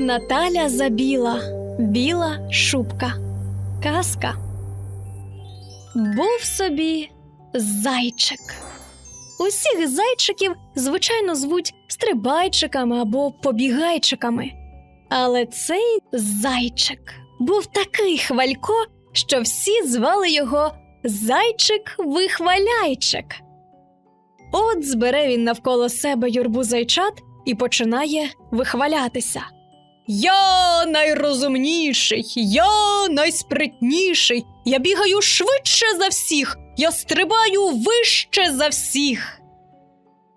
Наталя забіла, біла шубка. Казка. Був собі зайчик. Усіх зайчиків, звичайно, звуть стрибайчиками або побігайчиками. Але цей зайчик був такий хвалько, що всі звали його Зайчик-вихваляйчик. От збере він навколо себе юрбу зайчат і починає вихвалятися. Я найрозумніший, я найспритніший, я бігаю швидше за всіх, я стрибаю вище за всіх.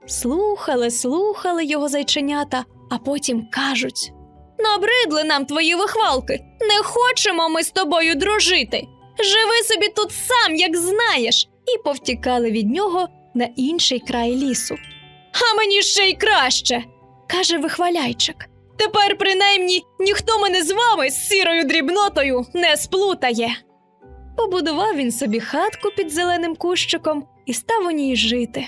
Слухали, слухали його зайченята, а потім кажуть: Набридли нам твої вихвалки, не хочемо ми з тобою дружити. Живи собі тут сам, як знаєш, і повтікали від нього на інший край лісу. А мені ще й краще, каже вихваляйчик. Тепер, принаймні, ніхто мене з вами з сірою дрібнотою не сплутає. Побудував він собі хатку під зеленим кущиком і став у ній жити.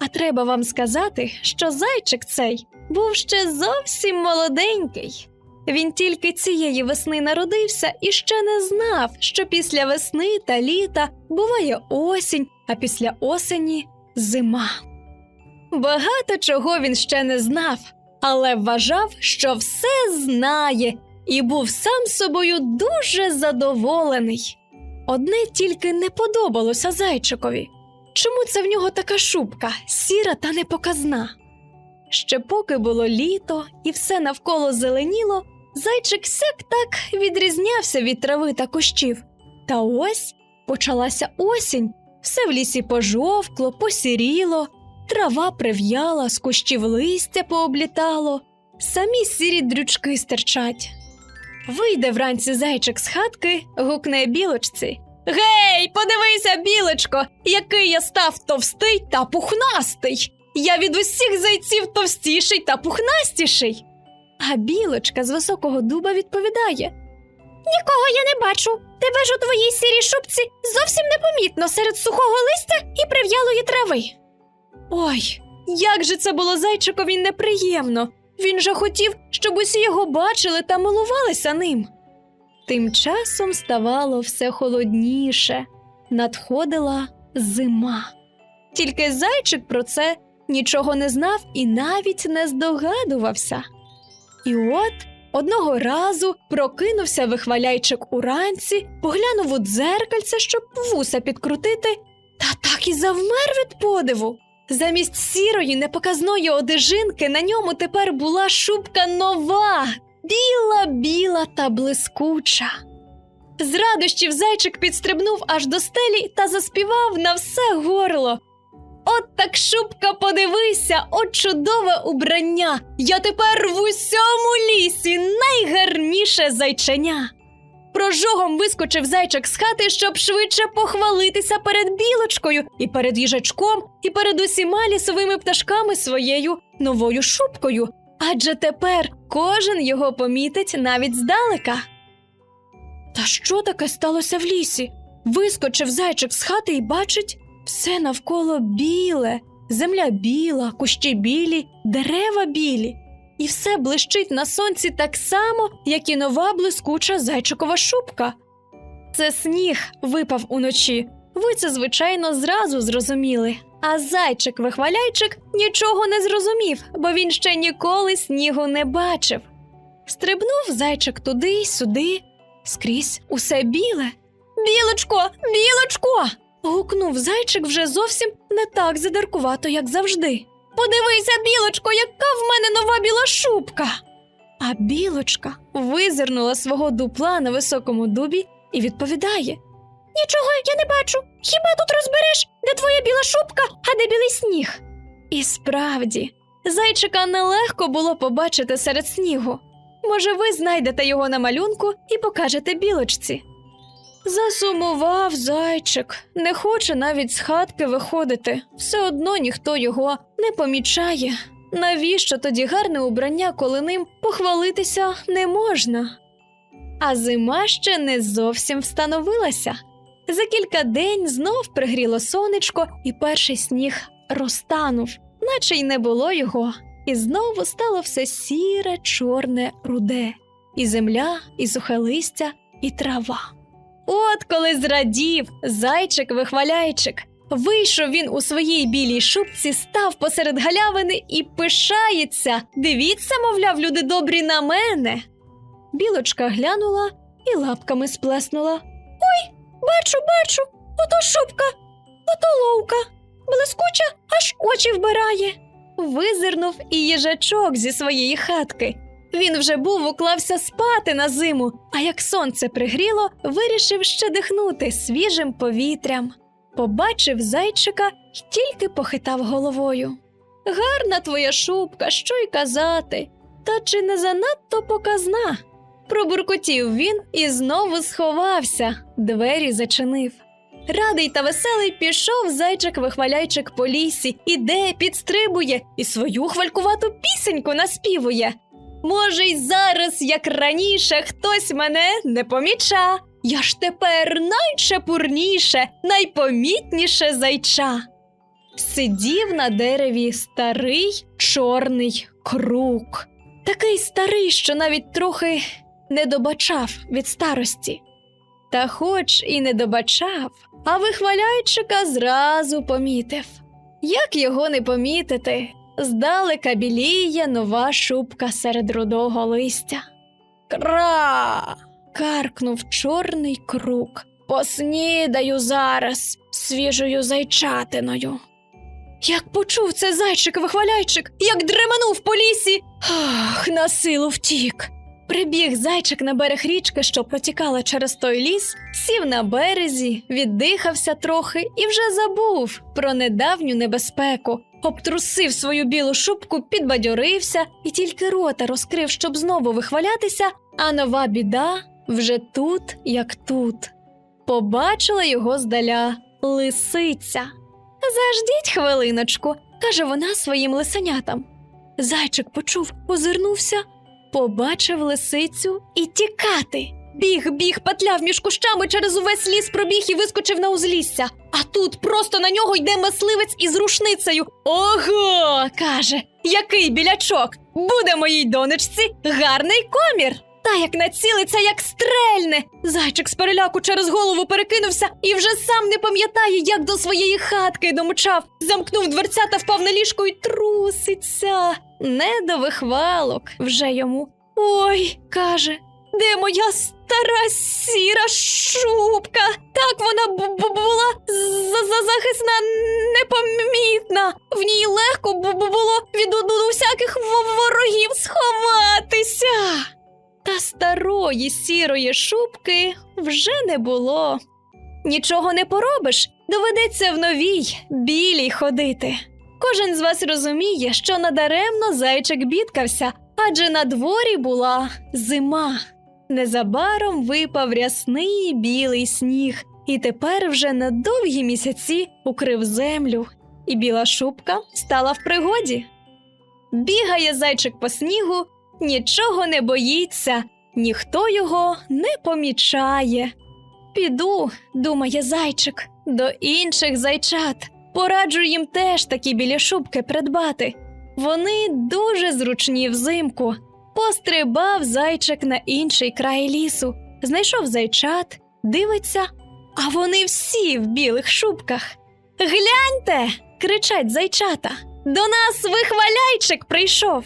А треба вам сказати, що зайчик цей був ще зовсім молоденький. Він тільки цієї весни народився і ще не знав, що після весни та літа буває осінь, а після осені зима. Багато чого він ще не знав, але вважав, що все знає, і був сам собою дуже задоволений. Одне тільки не подобалося зайчикові. Чому це в нього така шубка, сіра та непоказна? Ще поки було літо і все навколо зеленіло, зайчик сяк так відрізнявся від трави та кущів. Та ось почалася осінь, все в лісі пожовкло, посіріло, трава прив'яла, з кущів листя пооблітало, самі сірі дрючки стирчать. Вийде вранці зайчик з хатки, гукне білочці. Гей, подивися, білочко, який я став товстий та пухнастий. Я від усіх зайців товстіший та пухнастіший. А білочка з високого дуба відповідає: Нікого я не бачу. Тебе ж у твоїй сірій шубці зовсім непомітно серед сухого листя і прив'ялої трави. Ой, як же це було зайчикові неприємно. Він же хотів, щоб усі його бачили та милувалися ним. Тим часом ставало все холодніше, надходила зима. Тільки зайчик про це нічого не знав і навіть не здогадувався. І от одного разу прокинувся вихваляйчик уранці, поглянув у дзеркальце, щоб вуса підкрутити, та так і завмер від подиву. Замість сірої непоказної одежинки на ньому тепер була шубка нова, біла, біла та блискуча. З радощів зайчик підстрибнув аж до стелі та заспівав на все горло. От так шубка, подивися, от чудове убрання. Я тепер в усьому лісі найгарніше зайченя. Прожогом вискочив зайчик з хати, щоб швидше похвалитися перед білочкою, і перед їжачком, і перед усіма лісовими пташками своєю новою шубкою. Адже тепер кожен його помітить навіть здалека. Та що таке сталося в лісі? Вискочив зайчик з хати і бачить все навколо біле, земля біла, кущі білі, дерева білі. І все блищить на сонці так само, як і нова блискуча зайчикова шубка. Це сніг випав уночі. Ви це, звичайно, зразу зрозуміли. А зайчик-вихваляйчик нічого не зрозумів, бо він ще ніколи снігу не бачив. Стрибнув зайчик туди й сюди, скрізь усе біле. Білочко, білочко. гукнув зайчик вже зовсім не так задиркувато, як завжди. Подивися, білочко, яка в мене нова біла шубка. А білочка визирнула свого дупла на високому дубі і відповідає: Нічого я не бачу. Хіба тут розбереш, де твоя біла шубка, а де білий сніг? І справді, зайчика нелегко було побачити серед снігу. Може, ви знайдете його на малюнку і покажете білочці. Засумував зайчик, не хоче навіть з хатки виходити, все одно ніхто його не помічає. Навіщо тоді гарне убрання, коли ним похвалитися не можна? А зима ще не зовсім встановилася. За кілька день знов пригріло сонечко, і перший сніг розтанув, наче й не було його і знову стало все сіре, чорне, руде, і земля, і сухе листя, і трава. От коли зрадів зайчик-вихваляйчик. Вийшов він у своїй білій шубці, став посеред галявини і пишається. Дивіться, мовляв, люди добрі на мене. Білочка глянула і лапками сплеснула. Ой, бачу, бачу, ото шубка, ото ловка, блискуча, аж очі вбирає. Визирнув і їжачок зі своєї хатки. Він вже був уклався спати на зиму, а як сонце пригріло, вирішив ще дихнути свіжим повітрям. Побачив зайчика й тільки похитав головою. Гарна твоя шубка, що й казати, та чи не занадто показна? Пробуркотів він і знову сховався, двері зачинив. Радий та веселий пішов зайчик-вихваляйчик по лісі, іде, підстрибує і свою хвалькувату пісеньку наспівує. Може, й зараз, як раніше, хтось мене не поміча. Я ж тепер найчепурніше, найпомітніше зайча. Сидів на дереві старий чорний крук. Такий старий, що навіть трохи не добачав від старості. Та хоч і не добачав, а вихваляйчика зразу помітив. Як його не помітити, здалека біліє нова шубка серед рудого листя. Кра. каркнув чорний крук. Поснідаю зараз свіжою зайчатиною. Як почув це зайчик вихваляйчик, як дременув по лісі, ах, на силу втік. Прибіг зайчик на берег річки, що протікала через той ліс, сів на березі, віддихався трохи і вже забув про недавню небезпеку. Обтрусив свою білу шубку, підбадьорився і тільки рота розкрив, щоб знову вихвалятися, а нова біда вже тут, як тут. Побачила його здаля лисиця. Заждіть хвилиночку, каже вона своїм лисенятам. Зайчик почув, озирнувся, побачив лисицю і тікати. Біг, біг, петляв між кущами через увесь ліс пробіг і вискочив на узлісся. А тут просто на нього йде мисливець із рушницею. Ого, каже, який білячок! Буде моїй донечці гарний комір. Та як націлиться, як стрельне. Зайчик з переляку через голову перекинувся і вже сам не пам'ятає, як до своєї хатки домчав. Замкнув дверця та впав на ліжко і труситься. Не до вихвалок вже йому. Ой, каже, де моя стара сіра шубка? Так вона була за- за- захисна, непомітна. В ній легко було від усяких ворогів сховатися. Та старої сірої шубки вже не було. Нічого не поробиш, доведеться в новій білій ходити. Кожен з вас розуміє, що надаремно зайчик бідкався, адже на дворі була зима. Незабаром випав рясний білий сніг, і тепер вже на довгі місяці укрив землю, і біла шубка стала в пригоді. Бігає зайчик по снігу, нічого не боїться, ніхто його не помічає. Піду, думає зайчик, до інших зайчат. Пораджу їм теж такі білі шубки придбати. Вони дуже зручні взимку. Пострибав зайчик на інший край лісу, знайшов зайчат, дивиться, а вони всі в білих шубках. Гляньте, кричать зайчата. До нас вихваляйчик прийшов.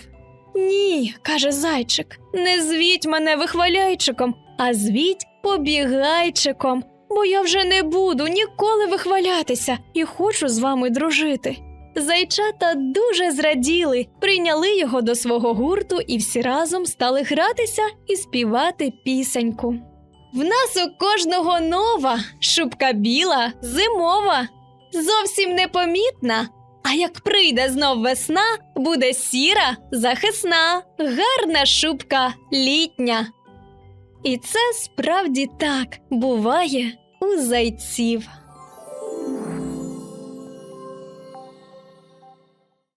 Ні, каже зайчик, не звіть мене вихваляйчиком, а звіть побігайчиком, бо я вже не буду ніколи вихвалятися і хочу з вами дружити. Зайчата дуже зраділи, прийняли його до свого гурту і всі разом стали гратися і співати пісеньку. В нас у кожного нова, шубка біла, зимова, зовсім непомітна. А як прийде знов весна, буде сіра, захисна, гарна шубка літня. І це справді так буває у зайців.